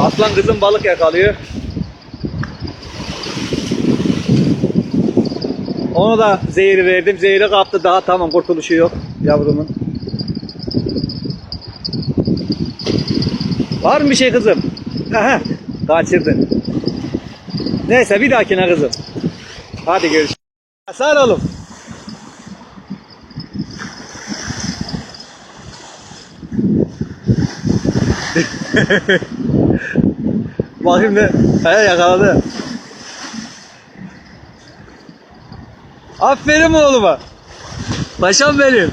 Aslan kızım balık yakalıyor. Onu da zehri verdim. Zehri kaptı. Daha tamam kurtuluşu yok yavrumun. Var mı bir şey kızım? Aha, kaçırdın. Neyse bir dahakine kızım. Hadi görüşürüz. Sağ oğlum. Bakayım ne? He yakaladı. Aferin oğluma. Paşam benim.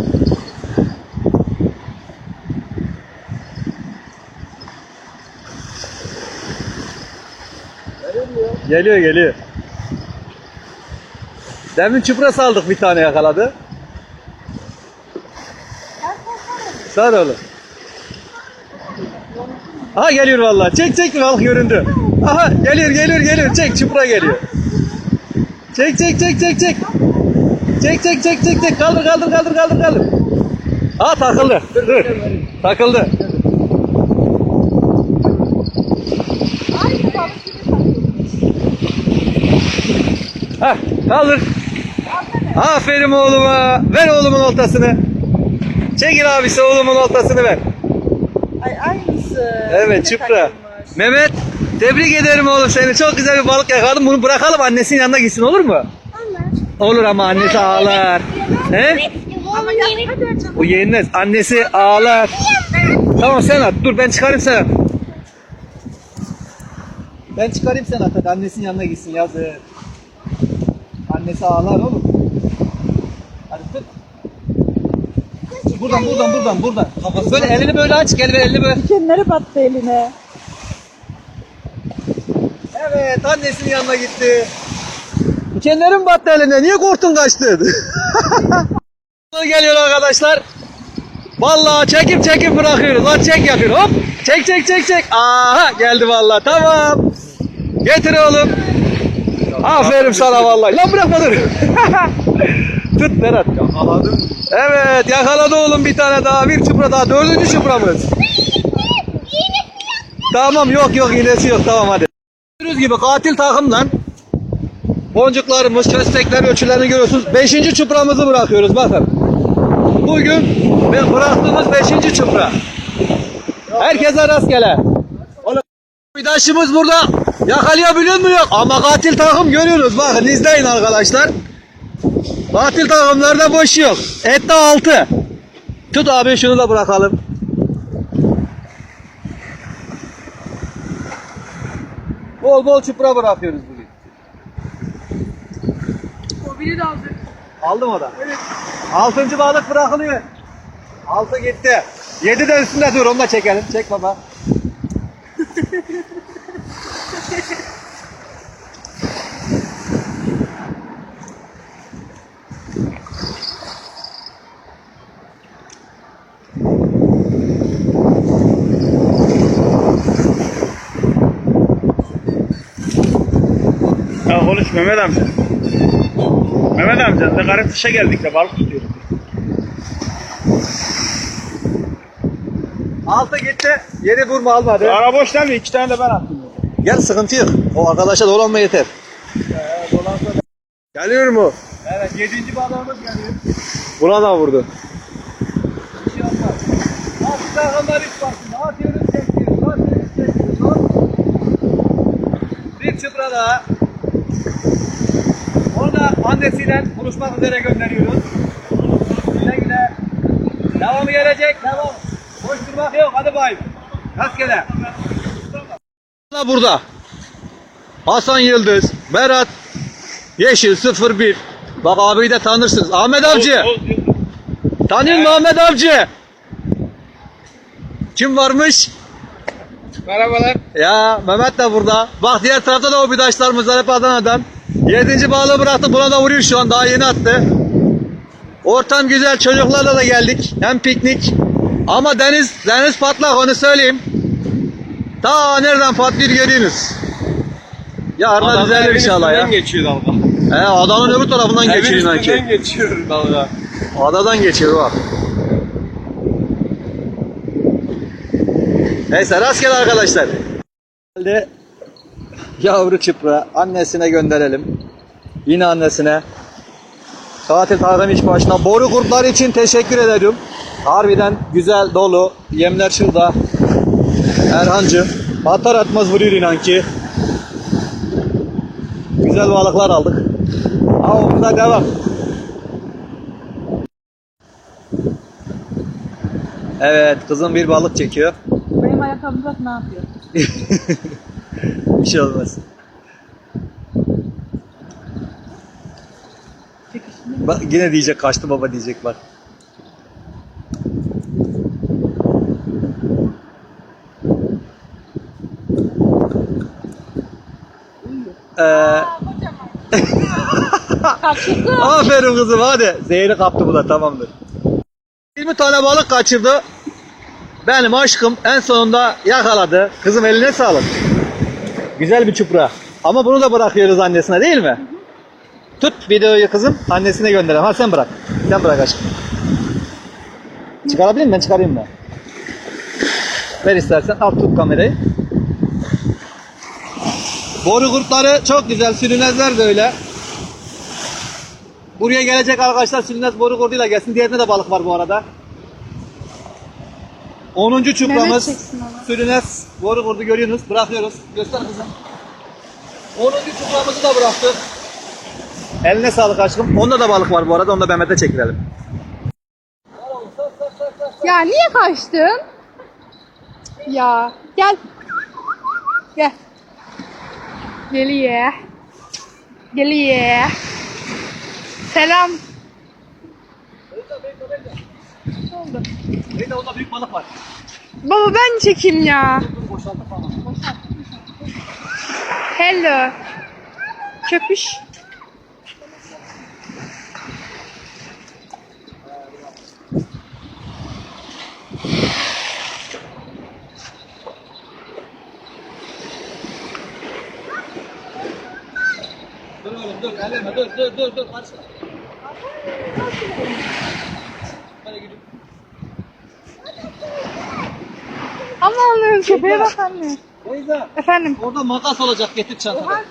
Geliyor geliyor. Demin çupra saldık bir tane yakaladı. Sağ ol oğlum. Aha geliyor vallahi. Çek çek balık göründü. Aha geliyor geliyor geliyor. Çek çupra geliyor. Çek çek çek çek çek. Çek çek çek çek çek. Kaldır kaldır kaldır kaldır kaldır. Aa takıldı. Dur dur. Takıldı. Hah kaldır. Aferin oğluma. Ver oğlumun oltasını. Çekil abisi oğlumun oltasını ver. Ay aynısı. Evet çupra. Mehmet tebrik ederim oğlum seni. Çok güzel bir balık yakaladın. Bunu bırakalım annesinin yanına gitsin olur mu? Olur ama annesi ağlar. He? O yenmez. Annesi ağlar. Tamam sen at. Dur ben çıkarayım sen at. Ben çıkarayım sen at. Hadi annesinin yanına gitsin yazık. Annesi ağlar oğlum. Hadi tut. Buradan buradan buradan buradan. Böyle elini böyle aç. Gel ver elini böyle. Dikenleri battı eline. Evet annesinin yanına gitti. Dikenlerin battı eline. Niye korktun kaçtın? Geliyor arkadaşlar. Vallahi çekip çekip bırakıyoruz. Lan çek yapıyor. Hop. Çek çek çek çek. Aha geldi vallahi. Tamam. Getir oğlum. Aferin sana vallahi. Lan bırakma dur. Tut Berat. Yakaladım. Evet yakaladı oğlum bir tane daha. Bir çupra daha. Dördüncü çupramız. Tamam yok yok iğnesi yok. Tamam hadi. Gördüğünüz gibi katil takımdan boncuklarımız, köstekler, ölçülerini görüyorsunuz. Beşinci çupramızı bırakıyoruz bakın. Bugün bıraktığımız beşinci çupra. Herkese rastgele. Oğlum, Bidaşımız burada yakalayabiliyor mu yok? Ama katil takım görüyoruz. Bakın izleyin arkadaşlar. Katil takımlarda boş yok. Ette altı. Tut abi şunu da bırakalım. Bol bol çupra bırakıyoruz bugün. O biri de aldı. Aldım o da. Evet. Altıncı balık bırakılıyor. Altı gitti. Yedi de üstünde dur onu da çekelim. Çek baba. Ya konuş Mehmet amca. Mehmet amca ne garip dışa geldik de balık tutuyoruz. Altı gitti. Yedi vurma almadı. Ara boş değil mi? İki tane de ben attım. Gel sıkıntı yok. O arkadaşa dolanma yeter. Geliyor mu? Evet yedinci balığımız geliyor. Buna da vurdu. Bir şey olmaz. Altı takımlar hiç baksın. Atıyoruz çekiyoruz. Atıyoruz çekiyoruz. Bir çıpra daha. Onu da annesiyle buluşmak üzere gönderiyoruz. Güle güle. Devamı gelecek. Devam. Boş durmak yok. Hadi bay. Rastgele. Burada. Hasan Yıldız, Berat, Yeşil 01. Bak abiyi de tanırsınız. Ahmet Avcı. Tanıyor musun Ahmet Avcı? Kim varmış? Merhabalar. Ya Mehmet de burada. Bak diğer tarafta da o bidaşlarımız var hep Adana'dan. Yedinci balığı bıraktık buna da vuruyor şu an daha yeni attı. Ortam güzel çocuklarla da geldik. Hem piknik. Ama deniz deniz patlak onu söyleyeyim. Ta nereden patlıyor görüyorsunuz. Ya Arda düzelir inşallah ya. geçiyor dalga. He adanın öbür tarafından geçiyor sanki. üstünden geçiyor dalga. Adadan geçiyor bak. Neyse rastgele arkadaşlar. Geldi yavru çıpra annesine gönderelim. Yine annesine. Katil Tarım iş başına. Boru kurtları için teşekkür ederim. Harbiden güzel dolu. Yemler şurada. Erhancı. Atar atmaz vuruyor inan ki. Güzel balıklar aldık. Avımıza devam. Evet kızım bir balık çekiyor. Benim ayakkabım bak ne yapıyor? Bir şey olmaz. Bak yine diyecek kaçtı baba diyecek bak. Ee, Kaçırdı. aferin kızım hadi. Zehri kaptı bu da tamamdır. 20 tane balık kaçırdı. Benim aşkım en sonunda yakaladı. Kızım eline sağlık. Güzel bir çupra. Ama bunu da bırakıyoruz annesine değil mi? Tut videoyu kızım. Annesine gönderelim. Ha sen bırak. Sen bırak aşkım. Çıkarabilir miyim? Ben çıkarayım mı? Ver istersen. Al tut kamerayı. Boru kurtları çok güzel. Sürünezler de öyle. Buraya gelecek arkadaşlar sürünez boru kurduyla gelsin. Diğerinde de balık var bu arada. 10. çupramız. Sürünez boru kurdu görüyorsunuz. Bırakıyoruz. Göster kızım. 10. çupramızı da bıraktık. Eline sağlık aşkım. Onda da balık var bu arada. Onu da Mehmet'e çekirelim. Ya niye kaçtın? Ya gel. Gel. Geliyor. Geliyor. Selam. Ne oldu? Bir de onda büyük balık var. Baba ben çekeyim ya. Boşaltıp falan. Hello. Köpüş. Dur oğlum dur. Elleme dur dur dur dur. Karışma. Hadi gidiyorum. Aman köpeğe bak anne. Beyza. Efendim. Orada makas olacak getir çantada.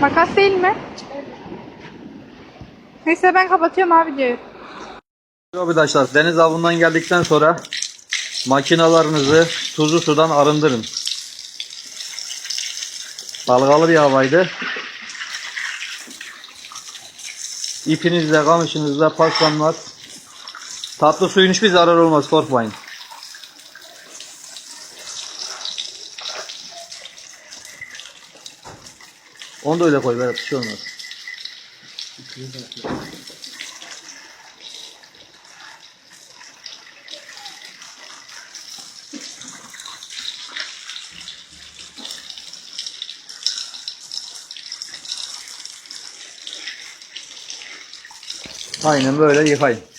Makas değil mi? Neyse ben kapatıyorum abi diyor. Arkadaşlar deniz avından geldikten sonra makinalarınızı tuzlu sudan arındırın. Dalgalı bir havaydı. İpinizle, kamışınızla paslanmaz. Tatlı suyun hiçbir zarar olmaz korkmayın. Onu da öyle koy Berat bir şey olmaz. Fine, I'm